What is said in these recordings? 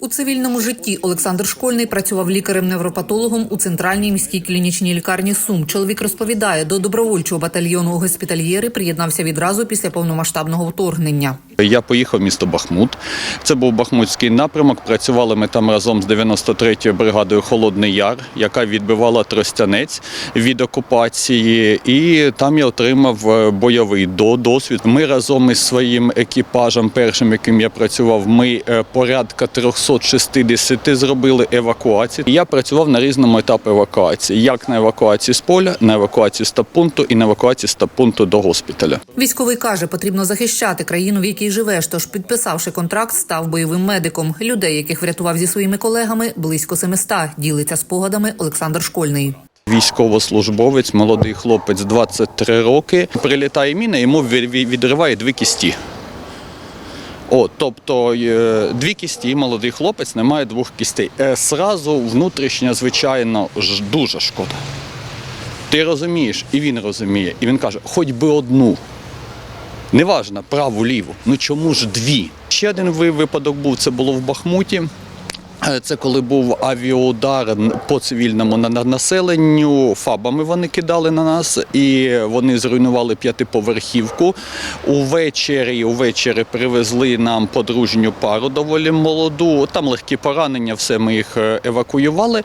У цивільному житті Олександр Школьний працював лікарем-невропатологом у центральній міській клінічній лікарні Сум. Чоловік розповідає, до добровольчого батальйону госпітальєри приєднався відразу після повномасштабного вторгнення. Я поїхав в місто Бахмут. Це був Бахмутський напрямок. Працювали ми там разом з 93-ю бригадою Холодний Яр, яка відбивала Тростянець від окупації, і там я отримав е, бойовий досвід. Ми разом із своїм екіпажем, першим яким я працював, ми е, порядка 300 260 зробили евакуації. Я працював на різному етапі евакуації: як на евакуації з поля, на евакуації з пункту і на евакуації з пункту до госпіталя. Військовий каже, потрібно захищати країну, в якій живеш. Тож, підписавши контракт, став бойовим медиком. Людей, яких врятував зі своїми колегами, близько 700, ділиться спогадами Олександр Школьний. Військовослужбовець, молодий хлопець, 23 роки. Прилітає міна, йому відриває дві кісті. О, тобто е, дві кісті, молодий хлопець не має двох кістей. Зразу Сразу внутрішня, звичайно, дуже шкода. Ти розумієш, і він розуміє. І він каже, хоч би одну. Неважно, праву, ліву. Ну чому ж дві? Ще один випадок був, це було в Бахмуті. Е, Це коли був авіаудар по цивільному на- на- населенню, фабами вони кидали на нас, і вони зруйнували п'ятиповерхівку. Увечері, увечері привезли нам подружню пару доволі молоду. Там легкі поранення, все ми їх е, евакуювали.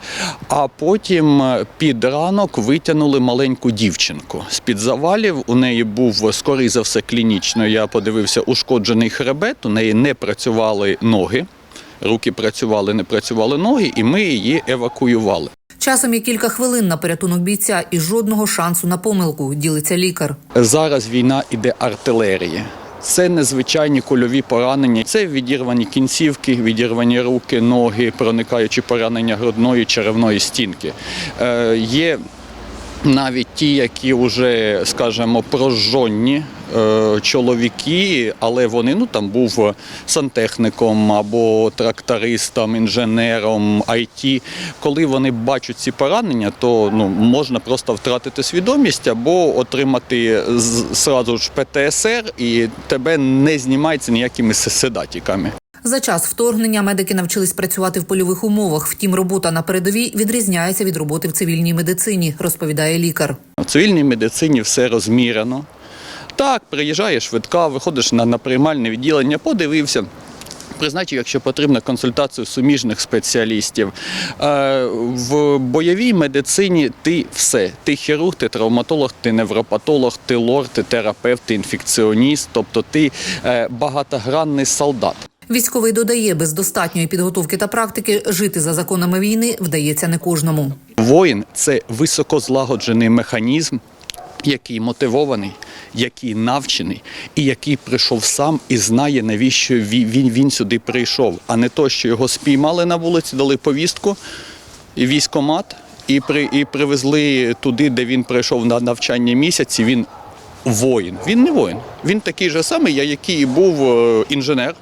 А потім е, під ранок витягнули маленьку дівчинку з під завалів. У неї був скоріше за все клінічно. Я подивився ушкоджений хребет. У неї не працювали ноги. Руки працювали, не працювали ноги, і ми її евакуювали. Часом є кілька хвилин на порятунок бійця і жодного шансу на помилку. Ділиться лікар. Зараз війна іде артилерія. Це незвичайні кульові поранення. Це відірвані кінцівки, відірвані руки, ноги, проникаючі поранення грудної черевної стінки. Е, є навіть ті, які вже, скажімо, прожжонні чоловіки, але вони ну там був сантехніком або трактористом, інженером, IT. Коли вони бачать ці поранення, то ну можна просто втратити свідомість або отримати зразу ж ПТСР, і тебе не знімається ніякими седатіками. За час вторгнення медики навчились працювати в польових умовах. Втім, робота на передовій відрізняється від роботи в цивільній медицині, розповідає лікар. В цивільній медицині все розмірено. Так, приїжджає швидка, виходиш на, на приймальне відділення, подивився. Призначив, якщо потрібно, консультацію суміжних спеціалістів. Е, в бойовій медицині ти все. Ти хірург, ти травматолог, ти невропатолог, ти лор, ти терапевт, ти інфекціоніст, тобто ти е, багатогранний солдат. Військовий додає, без достатньої підготовки та практики жити за законами війни вдається не кожному. Воїн це високозлагоджений механізм, який мотивований, який навчений, і який прийшов сам і знає, навіщо ві- він, він сюди прийшов, а не то, що його спіймали на вулиці, дали повістку, і військомат, і, при, і привезли туди, де він прийшов на навчання місяці. Він воїн. Він не воїн. Він такий же самий, який був е, інженер.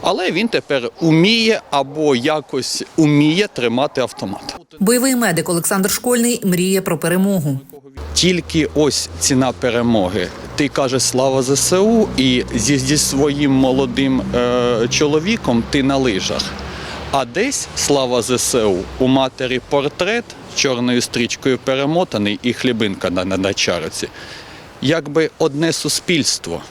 Але він тепер уміє або якось уміє тримати автомат. Бойовий медик Олександр Школьний мріє про перемогу. Тільки ось ціна перемоги. Ти кажеш слава ЗСУ, і зі, зі своїм молодим е, чоловіком ти на лижах. А десь слава ЗСУ у матері портрет чорною стрічкою перемотаний і хлібинка на, на, на чариці. Якби одне суспільство,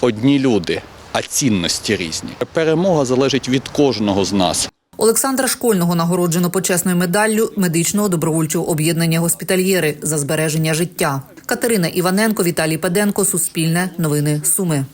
одні люди, а цінності різні. Перемога залежить від кожного з нас. Олександра Школьного нагороджено почесною медаллю медичного добровольчого об'єднання госпітальєри за збереження життя. Катерина Іваненко, Віталій Педенко, Суспільне, Новини Суми.